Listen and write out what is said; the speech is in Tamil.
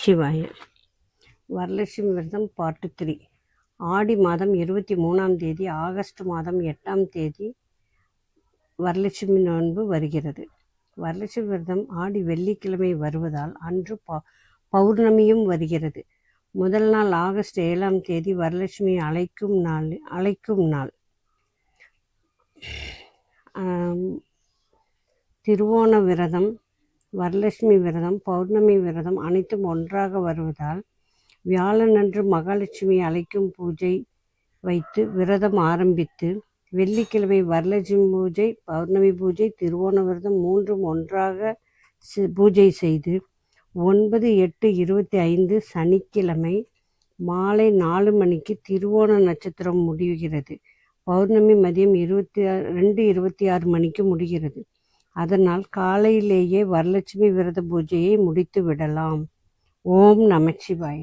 சிவாய. வரலட்சுமி விரதம் பார்ட்டு த்ரீ ஆடி மாதம் இருபத்தி மூணாம் தேதி ஆகஸ்ட் மாதம் எட்டாம் தேதி வரலட்சுமி நோன்பு வருகிறது. வரலட்சுமி விரதம் ஆடி வெள்ளிக்கிழமை வருவதால் அன்று ப பௌர்ணமியும் வருகிறது. முதல் நாள் ஆகஸ்ட் ஏழாம் தேதி வரலட்சுமி அழைக்கும் நாள் அழைக்கும் நாள். திருவோண விரதம் வரலட்சுமி விரதம் பௌர்ணமி விரதம் அனைத்தும் ஒன்றாக வருவதால் வியாழனன்று மகாலட்சுமி அழைக்கும் பூஜை வைத்து விரதம் ஆரம்பித்து வெள்ளிக்கிழமை வரலட்சுமி பூஜை பௌர்ணமி பூஜை திருவோண விரதம் மூன்றும் ஒன்றாக பூஜை செய்து ஒன்பது எட்டு இருபத்தி ஐந்து சனிக்கிழமை மாலை நாலு மணிக்கு திருவோண நட்சத்திரம் முடிகிறது. பௌர்ணமி மதியம் இருபத்தி ஆறு ரெண்டு இருபத்தி ஆறு மணிக்கு முடிகிறது. அதனால் காலையிலேயே வரலட்சுமி விரத பூஜையை முடித்து விடலாம் ஓம் நமச்சிவாய.